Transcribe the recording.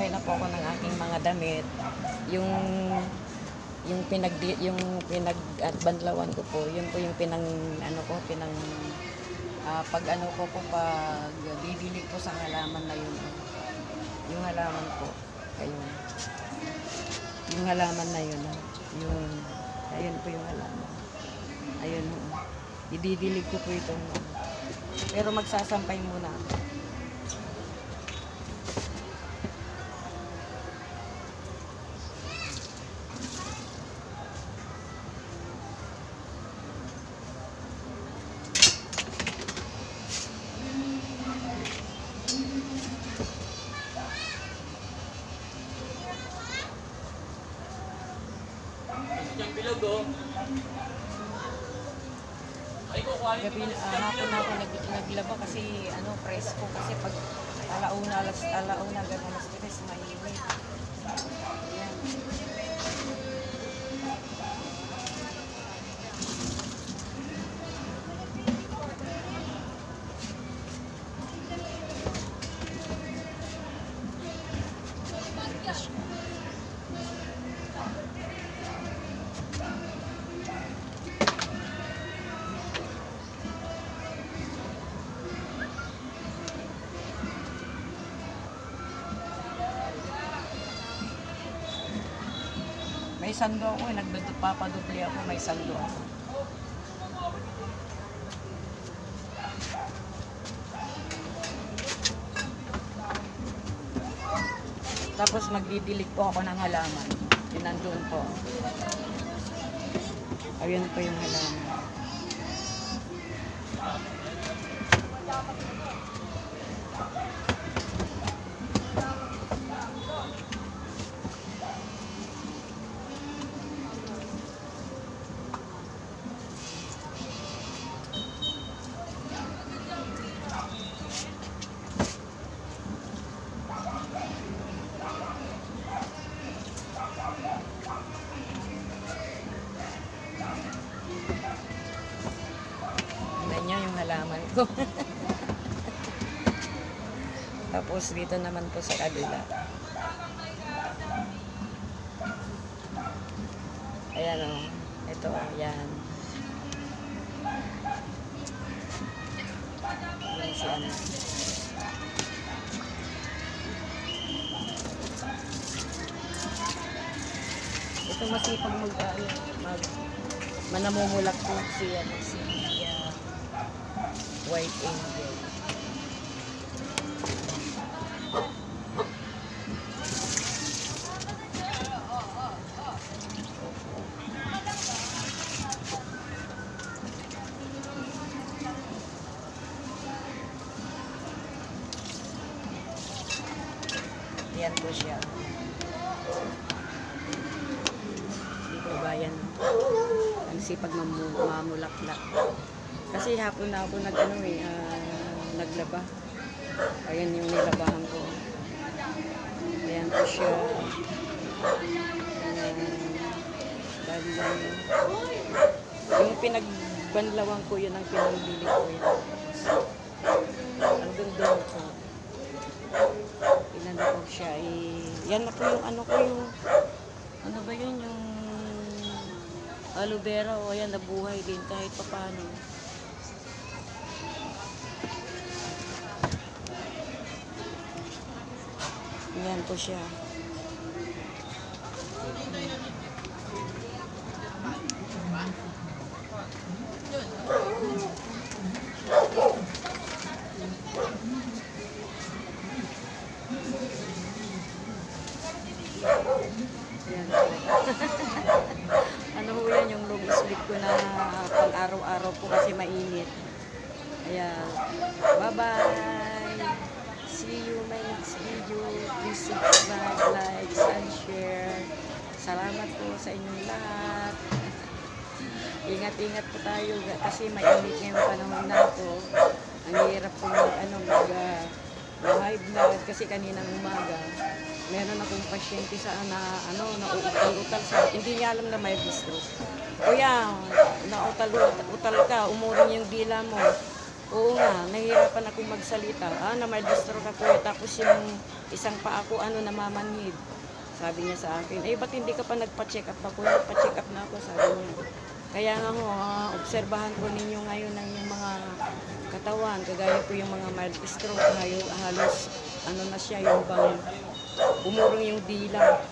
nagsasampay na po ako ng aking mga damit. Yung yung pinag yung pinag at banlawan ko po, yun po yung pinang ano ko, pinang ah, pag ano ko po pag didilig po sa halaman na yun. Yung halaman po, ayun. Yung halaman na yun, ah, yung ayun po yung halaman. Ayun. Ididilig ko po itong pero magsasampay muna ako. Yung bilog oh. Ay, kukuha Gabi na ah, hapon ako nag, naglaba kasi ano presko kasi pag alauna alas alauna ganun May sando ako eh, nagpapadupli ako, may sando ako. Tapos magdidilig po ako ng halaman. Yun nandun po. Ayun po yung halaman. Ko. Tapos dito naman po sa kabila. Ayan o. Ito o. Yan. Yan si ano. Ito masipag mag, ano, mag manamumulak po si, ano, si White Angel. Yan po siya. Dito bayan. Ang sipag mamu- mamulaklak. Kasi hapon na ako nag ano eh, ah, naglaba. Ayan yung nilabahan ko. Ayan po siya. Ayan. Yung pinagbanlawan ko, yun ang pinagbili ko yun. Ang doon ko. Inano ko siya eh. Yan na po yung ano ko yung ano ba yun yung aloe vera o ayan nabuhay din kahit pa paano. Yan po siya. Ano ho yan yung long sleeve ko na pang araw-araw po kasi mainit. Ayan. Bye-bye. See you video. Please subscribe, like, and share. Salamat po sa inyong lahat. Ingat-ingat po tayo kasi mainit ngayong panahon na to. Ang hirap po mag, ano, mag, ah, high blood kasi kaninang umaga meron akong pasyente sa na ano nauutal-utal sa hindi niya alam na may stroke. Kuya, nautal-utal ka, umuring yung dila mo. Oo nga, nahihirapan akong magsalita. Ah, na may stroke ako. Tapos yung isang pa ako, ano, namamanhid. Sabi niya sa akin, eh, ba't hindi ka pa nagpa-check up ako? Nagpa-check up na ako, sabi niya. Kaya nga ho, ah, obserbahan ko ninyo ngayon ang yung mga katawan. Kagaya po yung mga mild stroke, hayo, halos, ano na siya, yung bang, umurong yung dila.